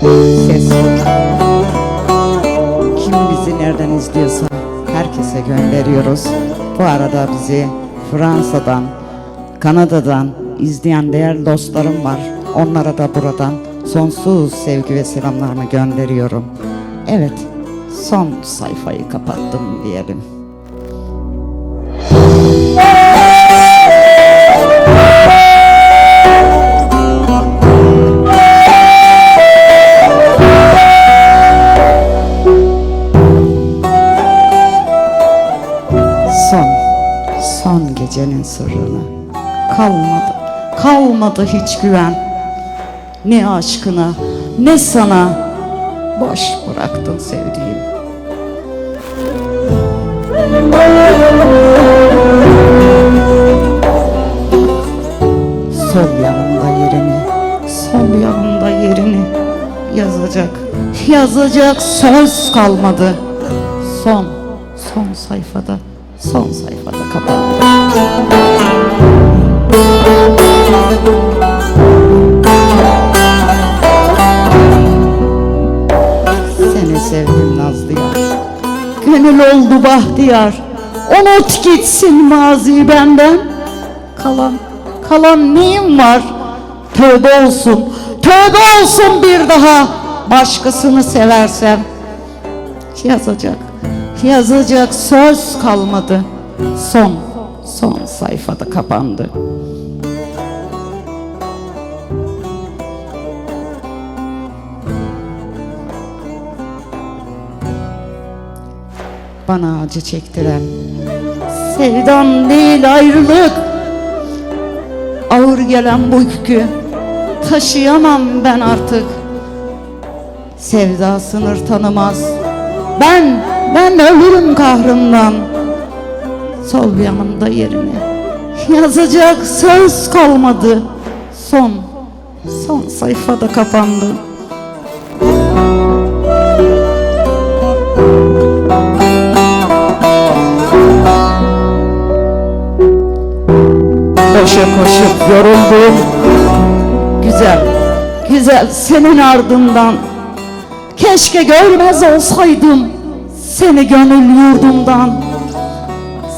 ses. Kim bizi nereden izliyorsa herkese gönderiyoruz. Bu arada bizi Fransa'dan, Kanada'dan izleyen değerli dostlarım var. Onlara da buradan sonsuz sevgi ve selamlarımı gönderiyorum. Evet, son sayfayı kapattım diyelim. Son, son gecenin sırrını kalmadı, kalmadı hiç güven. Ne aşkına, ne sana boş bıraktın sevdiğim. Sol yanımda yerini, sol yanımda yerini yazacak, yazacak söz kalmadı. Son, son sayfada, son sayfada kapandı. Seni sevdim Nazlı yar. Gönül oldu bahtiyar. Unut gitsin mazi benden. Kalan, kalan neyim var? Tövbe olsun, tövbe olsun bir daha. Başkasını seversem yazacak, yazacak söz kalmadı. Son, son sayfada kapandı. Bana acı çektiren sevdan değil ayrılık Ağır gelen bu yükü taşıyamam ben artık Sevda sınır tanımaz Ben, ben ölürüm kahrımdan Sol yanımda yerini Yazacak söz kalmadı. Son, son sayfada kapandı. Koşa koşup yoruldum. Güzel, güzel senin ardından. Keşke görmez olsaydım Seni gönül yurdumdan.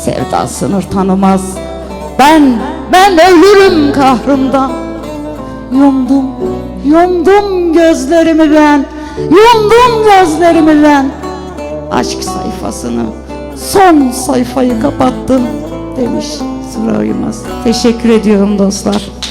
Sevda sınır tanımaz. Ben, ben ölürüm kahrımdan. Yumdum, yumdum gözlerimi ben. Yumdum gözlerimi ben. Aşk sayfasını Son sayfayı kapattım demiş Sıra Uyumaz. Teşekkür ediyorum dostlar.